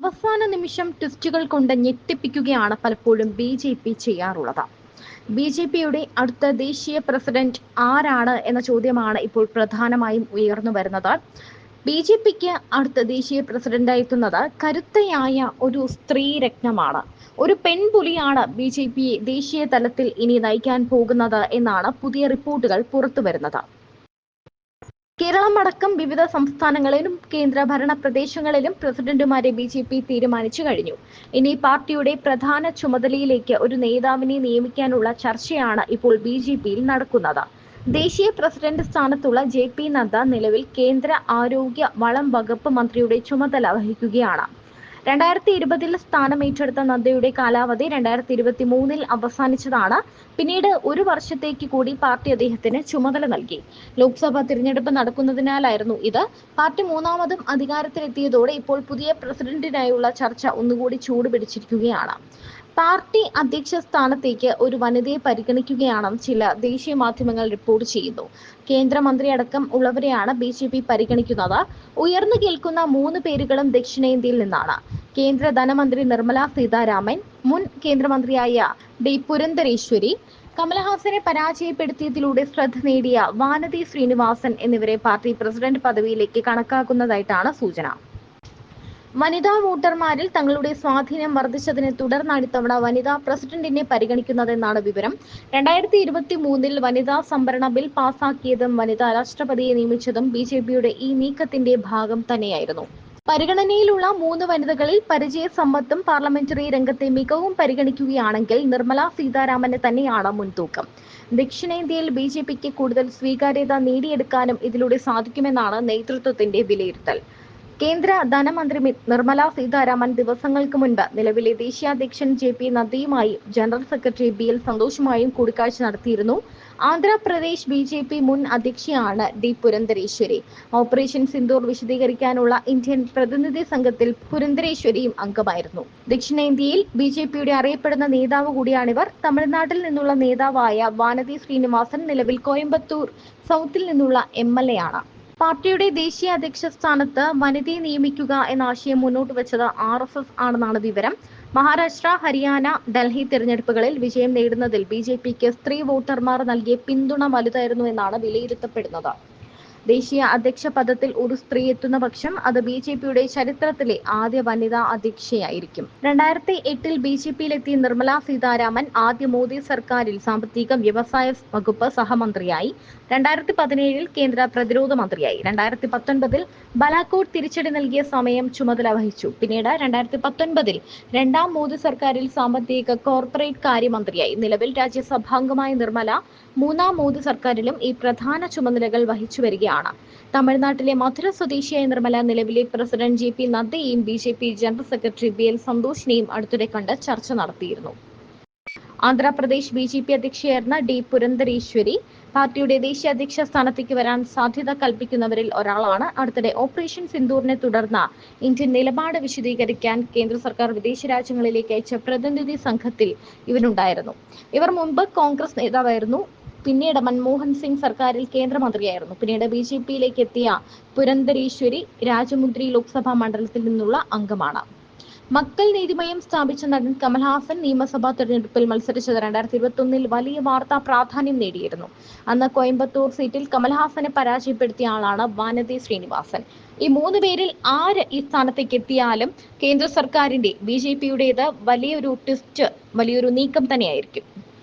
അവസാന നിമിഷം ട്വിസ്റ്റുകൾ കൊണ്ട് ഞെട്ടിപ്പിക്കുകയാണ് പലപ്പോഴും ബി ജെ പി ചെയ്യാറുള്ളത്. ബി ജെ പിയുടെ അടുത്ത ദേശീയ പ്രസിഡന്റ് ആരാണ് എന്ന ചോദ്യമാണ് ഇപ്പോൾ പ്രധാനമായും ഉയർന്നു വരുന്നത്. ബി ജെ പിക്ക് അടുത്ത ദേശീയ പ്രസിഡന്റായി എത്തുന്നത് കരുത്തയായ ഒരു സ്ത്രീ രത്നമാണ്. ഒരു പെൺപുലിയാണ് ബി ജെ പി ദേശീയ തലത്തിൽ ഇനി നയിക്കാൻ പോകുന്നത് എന്നാണ് പുതിയ റിപ്പോർട്ടുകൾ പുറത്തു വരുന്നത്. കേരളം അടക്കം വിവിധ സംസ്ഥാനങ്ങളിലും കേന്ദ്ര ഭരണ പ്രദേശങ്ങളിലും പ്രസിഡന്റുമാരെ ബി ജെ പി തീരുമാനിച്ചു കഴിഞ്ഞു. ഇനി പാർട്ടിയുടെ പ്രധാന ചുമതലയിലേക്ക് ഒരു നേതാവിനെ നിയമിക്കാനുള്ള ചർച്ചയാണ് ഇപ്പോൾ ബി ജെ പിയിൽ നടക്കുന്നത്. ദേശീയ പ്രസിഡന്റ് സ്ഥാനത്തുള്ള ജെ പി നദ്ദ നിലവിൽ കേന്ദ്ര ആരോഗ്യ വളം വകുപ്പ് മന്ത്രിയുടെ ചുമതല വഹിക്കുകയാണ്. രണ്ടായിരത്തി ഇരുപതിൽ സ്ഥാനമേറ്റെടുത്ത നദ്ദയുടെ കാലാവധി രണ്ടായിരത്തി ഇരുപത്തി മൂന്നിൽ അവസാനിച്ചതാണ്. പിന്നീട് ഒരു വർഷത്തേക്ക് കൂടി പാർട്ടി അദ്ദേഹത്തിന് ചുമതല നൽകി. ലോക്സഭാ തിരഞ്ഞെടുപ്പ് നടക്കുന്നതിനാലായിരുന്നു ഇത്. പാർട്ടി മൂന്നാമതും അധികാരത്തിലെത്തിയതോടെ ഇപ്പോൾ പുതിയ പ്രസിഡന്റിനായുള്ള ചർച്ച ഒന്നുകൂടി ചൂടുപിടിച്ചിരിക്കുകയാണ്. പാർട്ടി അധ്യക്ഷ സ്ഥാനത്തേക്ക് ഒരു വനിതയെ പരിഗണിക്കുകയാണെന്ന് ചില ദേശീയ മാധ്യമങ്ങൾ റിപ്പോർട്ട് ചെയ്യുന്നു. കേന്ദ്രമന്ത്രി അടക്കം ഉള്ളവരെയാണ് ബി ജെ പി പരിഗണിക്കുന്നത്. ഉയർന്നു കേൾക്കുന്ന മൂന്ന് പേരുകളും ദക്ഷിണേന്ത്യയിൽ നിന്നാണ്. കേന്ദ്ര ധനമന്ത്രി നിർമ്മല സീതാരാമൻ മുൻ കേന്ദ്രമന്ത്രിയായ ഡി പുരന്ദരേശ്വരി കമൽഹാസനെ പരാജയപ്പെടുത്തിയതിലൂടെ ശ്രദ്ധ നേടിയ വാനതി ശ്രീനിവാസൻ എന്നിവരെ പാർട്ടി പ്രസിഡന്റ് പദവിയിലേക്ക് കണക്കാക്കുന്നതായിട്ടാണ് സൂചന. വനിതാ വോട്ടർമാരിൽ തങ്ങളുടെ സ്വാധീനം വർദ്ധിച്ചതിനെ തുടർന്നാണ് ഇത്തവണ വനിതാ പ്രസിഡന്റിനെ പരിഗണിക്കുന്നതെന്നാണ് വിവരം. രണ്ടായിരത്തി ഇരുപത്തി മൂന്നിൽ വനിതാ സംവരണ ബിൽ പാസാക്കിയതും വനിതാ രാഷ്ട്രപതിയെ നിയമിച്ചതും ബി ജെ പിയുടെ ഈ നീക്കത്തിന്റെ ഭാഗം തന്നെയായിരുന്നു. പരിഗണനയിലുള്ള മൂന്ന് വനിതകളിൽ പരിചയ സമ്പത്തും പാർലമെന്ററി രംഗത്തെ മികവും പരിഗണിക്കുകയാണെങ്കിൽ നിർമ്മല സീതാരാമന് തന്നെയാണ് മുൻതൂക്കം. ദക്ഷിണേന്ത്യയിൽ ബി ജെ പിക്ക് കൂടുതൽ സ്വീകാര്യത നേടിയെടുക്കാനും ഇതിലൂടെ സാധിക്കുമെന്നാണ് നേതൃത്വത്തിന്റെ വിലയിരുത്തൽ. കേന്ദ്ര ധനമന്ത്രി നിർമ്മല സീതാരാമൻ ദിവസങ്ങൾക്ക് മുൻപ് നിലവിലെ ദേശീയാധ്യക്ഷൻ ജെ പി നദ്ദയുമായും ജനറൽ സെക്രട്ടറി ബി എൽ സന്തോഷുമായും കൂടിക്കാഴ്ച നടത്തിയിരുന്നു. ആന്ധ്രാപ്രദേശ് ബി ജെ പി മുൻ അധ്യക്ഷയാണ് ഡി പുരന്തരേശ്വരി ഓപ്പറേഷൻ സിന്ദൂർ വിശദീകരിക്കാനുള്ള ഇന്ത്യൻ പ്രതിനിധി സംഘത്തിൽ പുരന്തരേശ്വരിയും അംഗമായിരുന്നു. ദക്ഷിണേന്ത്യയിൽ ബി ജെ പിയുടെ അറിയപ്പെടുന്ന നേതാവ് കൂടിയാണിവർ. തമിഴ്നാട്ടിൽ നിന്നുള്ള നേതാവായ വാനതി ശ്രീനിവാസൻ നിലവിൽ കോയമ്പത്തൂർ സൗത്തിൽ നിന്നുള്ള എം എൽ എ ആണ്. പാർട്ടിയുടെ ദേശീയ അധ്യക്ഷ സ്ഥാനത്ത് വനിതയെ നിയമിക്കുക എന്ന ആശയം മുന്നോട്ട് വെച്ചത് ആർ എസ് എസ് ആണെന്നാണ് വിവരം. മഹാരാഷ്ട്ര ഹരിയാന ഡൽഹി തിരഞ്ഞെടുപ്പുകളിൽ വിജയം നേടുന്നതിൽ ബി ജെ പിക്ക് സ്ത്രീ വോട്ടർമാർ നൽകിയ പിന്തുണ വലുതായിരുന്നു എന്നാണ് വിലയിരുത്തപ്പെടുന്നത്. ദേശീയ അധ്യക്ഷ പദത്തിൽ ഒരു സ്ത്രീ എത്തുന്ന പക്ഷം അത് ബി ജെ പിയുടെ ചരിത്രത്തിലെ ആദ്യ വനിതാ അധ്യക്ഷയായിരിക്കും. രണ്ടായിരത്തി എട്ടിൽ ബി ജെ പിയിലെത്തിയ നിർമ്മല സീതാരാമൻ ആദ്യ മോദി സർക്കാരിൽ സാമ്പത്തിക വ്യവസായ വകുപ്പ് സഹമന്ത്രിയായി. രണ്ടായിരത്തി പതിനേഴിൽ കേന്ദ്ര പ്രതിരോധ മന്ത്രിയായി. രണ്ടായിരത്തി പത്തൊൻപതിൽ ബലാക്കോട്ട് തിരിച്ചടി നൽകിയ സമയം ചുമതല വഹിച്ചു. പിന്നീട് രണ്ടായിരത്തി പത്തൊൻപതിൽ രണ്ടാം മോദി സർക്കാരിൽ സാമ്പത്തിക കോർപ്പറേറ്റ് കാര്യമന്ത്രിയായി. നിലവിൽ രാജ്യസഭാംഗമായ നിർമ്മല മൂന്നാം മോദി സർക്കാരിലും ഈ പ്രധാന ചുമതലകൾ വഹിച്ചു വരികയാണ്. തമിഴ്നാട്ടിലെ മധുര സ്വദേശിയായ നിർമ്മല നിലവിലെ president J P നദ്ദയെയും B J P general secretary B L സന്തോഷിനെയും അടുത്തിടെ കണ്ട് ചർച്ച നടത്തിയിരുന്നു. ആന്ധ്രാപ്രദേശ് ബി ജെ പി അധ്യക്ഷയായിരുന്ന ഡി പുരന്ദരേശ്വരി പാർട്ടിയുടെ ദേശീയ അധ്യക്ഷ സ്ഥാനത്തേക്ക് വരാൻ സാധ്യത കൽപ്പിക്കുന്നവരിൽ ഒരാളാണ്. അടുത്തിടെ ഓപ്പറേഷൻ സിന്ദൂറിനെ തുടർന്ന് ഇന്ത്യൻ നിലപാട് വിശദീകരിക്കാൻ കേന്ദ്ര സർക്കാർ വിദേശ രാജ്യങ്ങളിലേക്ക് അയച്ച പ്രതിനിധി സംഘത്തിൽ ഇവരുണ്ടായിരുന്നു ഇവർ മുമ്പ് കോൺഗ്രസ് നേതാവായിരുന്നു. പിന്നീട് മൻമോഹൻ സിംഗ് സർക്കാരിൽ കേന്ദ്രമന്ത്രിയായിരുന്നു. പിന്നീട് ബി ജെ പിയിലേക്ക് എത്തിയ പുരന്തരീശ്വരി രാജമുദ്രി ലോക്സഭാ മണ്ഡലത്തിൽ നിന്നുള്ള അംഗമാണ്. മക്കൾ നീതിമയം സ്ഥാപിച്ച നടൻ കമൽഹാസൻ നിയമസഭാ തെരഞ്ഞെടുപ്പിൽ മത്സരിച്ചത് രണ്ടായിരത്തി ഇരുപത്തി വലിയ വാർത്താ പ്രാധാന്യം നേടിയിരുന്നു. അന്ന് കോയമ്പത്തൂർ സീറ്റിൽ കമൽഹാസനെ പരാജയപ്പെടുത്തിയ ആളാണ് വാനതി ശ്രീനിവാസൻ. ഈ മൂന്ന് പേരിൽ ആര് ഈ സ്ഥാനത്തേക്ക് എത്തിയാലും കേന്ദ്ര സർക്കാരിന്റെ ബി ജെ പിയുടേത് വലിയൊരു ട്വിസ്റ്റ് വലിയൊരു നീക്കം തന്നെയായിരിക്കും.